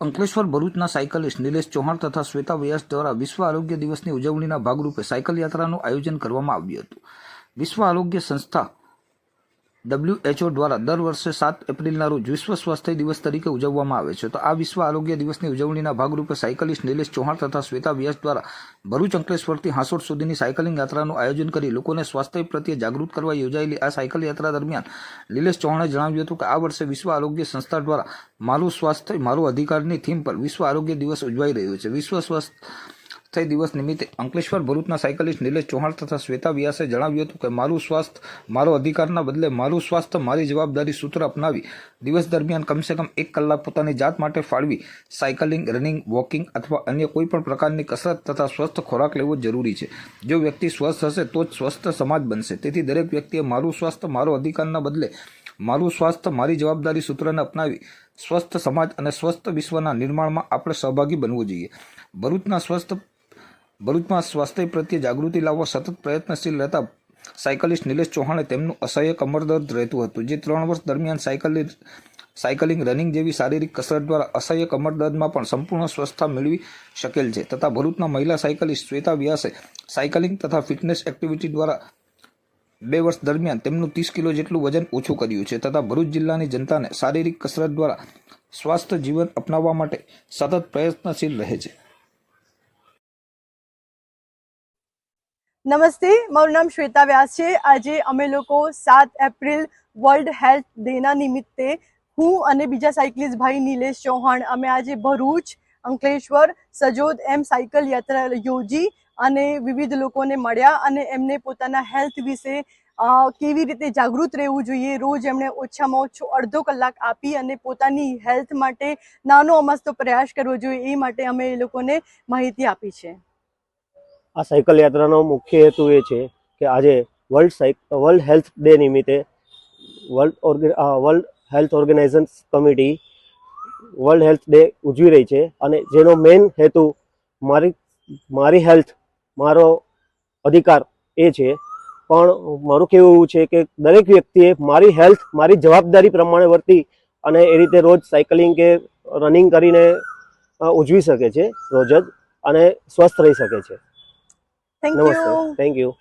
અંકલેશ્વર ભરૂચના સાયકલિસ્ટ નિલેશ ચૌહાણ તથા શ્વેતા વ્યાસ દ્વારા વિશ્વ આરોગ્ય દિવસની ઉજવણીના ભાગરૂપે સાયકલ યાત્રાનું આયોજન કરવામાં આવ્યું હતું. વિશ્વ આરોગ્ય સંસ્થા ડબ્લ્યુએચઓ દ્વારા દર વર્ષે સાત એપ્રિલના રોજ વિશ્વ સ્વાસ્થ્ય દિવસ તરીકે ઉજવવામાં આવે છે. તો આ વિશ્વ આરોગ્ય દિવસની ઉજવણીના ભાગરૂપે સાયકલિસ્ટ નિલેશ ચૌહાણ તથા શ્વેતા વ્યાસ દ્વારા ભરૂચ અંકલેશ્વરથી હાંસોડ સુધીની સાયકલિંગ યાત્રાનું આયોજન કરી લોકોને સ્વાસ્થ્ય પ્રત્યે જાગૃત કરવા યોજાયેલી આ સાયકલ યાત્રા દરમિયાન નિલેશ ચૌહાણે જણાવ્યું હતું કે આ વર્ષે વિશ્વ આરોગ્ય સંસ્થા દ્વારા મારું સ્વાસ્થ્ય, મારો અધિકારની થીમ પર વિશ્વ આરોગ્ય દિવસ ઉજવાઈ રહ્યો છે. વિશ્વ સ્વાસ્થ્ય દિવસ નિમિત્તે અંકલેશ્વર ભરૂચના સાયકલિસ્ટ નિલેશ ચૌહાણ તથા શ્વેતા વ્યાસે જણાવ્યું હતું કે, મારું સ્વાસ્થ્ય મારો અધિકારના બદલે મારું સ્વાસ્થ્ય મારી જવાબદારી સૂત્ર અપનાવી, દિવસ દરમિયાન કમસે કમ એક કલાક પોતાની જાત માટે ફાળવી, સાયકલિંગ, રનિંગ, વોકિંગ અથવા અન્ય કોઈપણ પ્રકારની કસરત તથા સ્વસ્થ ખોરાક લેવો જરૂરી છે. જો વ્યક્તિ સ્વસ્થ હશે, તો જ સ્વસ્થ સમાજ બનશે. તેથી દરેક વ્યક્તિએ મારું સ્વાસ્થ્ય મારો અધિકારના બદલે મારું સ્વાસ્થ્ય મારી જવાબદારી સૂત્રને અપનાવી, સ્વસ્થ સમાજ અને સ્વસ્થ વિશ્વના નિર્માણમાં આપણે સહભાગી બનવું જોઈએ. ભરૂચના સ્વસ્થ ભરૂચમાં સ્વાસ્થ્ય પ્રત્યે જાગૃતિ લાવવા સતત પ્રયત્નશીલ રહેતા સાયકલિસ્ટ નિલેશ ચૌહાણે તેમનું અસહ્ય કમરદર્દ રહેતું હતું, જે ત્રણ વર્ષ દરમિયાન સાયકલ, સાયકલિંગ રનિંગ જેવી શારીરિક કસરત દ્વારા અસહ્ય કમરદર્દમાં પણ સંપૂર્ણ સ્વસ્થતા મેળવી શકેલ છે. તથા ભરૂચના મહિલા સાયકલિસ્ટ શ્વેતા વ્યાસે સાયકલિંગ તથા ફિટનેસ એક્ટિવિટી દ્વારા બે વર્ષ દરમિયાન તેમનું ત્રીસ કિલો જેટલું વજન ઓછું કર્યું છે. તથા ભરૂચ જિલ્લાની જનતાને શારીરિક કસરત દ્વારા સ્વાસ્થ્ય જીવન અપનાવવા માટે સતત પ્રયત્નશીલ રહે છે. નમસ્તે, મારું નામ શ્વેતા વ્યાસ છે. આજે અમે લોકો સાત એપ્રિલ વર્લ્ડ હેલ્થ ડેના નિમિત્તે હું અને બીજા સાયકલિસ્ટ ભાઈ નિલેશ ચૌહાણ અમે આજે ભરૂચ, અંકલેશ્વર, સજોદ એમ સાયકલ યાત્રા યોજી અને વિવિધ લોકોને મળ્યા અને એમને પોતાના હેલ્થ વિશે કેવી રીતે જાગૃત રહેવું જોઈએ રોજ એમણે ઓછામાં ઓછો અડધો કલાક આપી અને પોતાની હેલ્થ માટે નાનો અમસ્તો પ્રયાસ કરવો જોઈએ એ માટે અમે એ લોકોને માહિતી આપી છે. આ સાયકલ યાત્રાનો મુખ્ય હેતુ એ છે કે આજે વર્લ્ડ સાઇક વર્લ્ડ હેલ્થ ડે નિમિત્તે world ઓર્ગે world health organization committee world health day ઉજવી રહી છે અને જેનો મેઇન હેતુ મારી મારી હેલ્થ મારો અધિકાર એ છે. પણ મારું કહેવું એવું છે કે દરેક વ્યક્તિએ મારી હેલ્થ મારી જવાબદારી પ્રમાણે વર્તી અને એ રીતે રોજ સાયકલિંગ કે રનિંગ કરીને ઉજવી શકે છે, રોજ જ અને સ્વસ્થ રહી શકે છે. Thank Namaste. you. Thank you.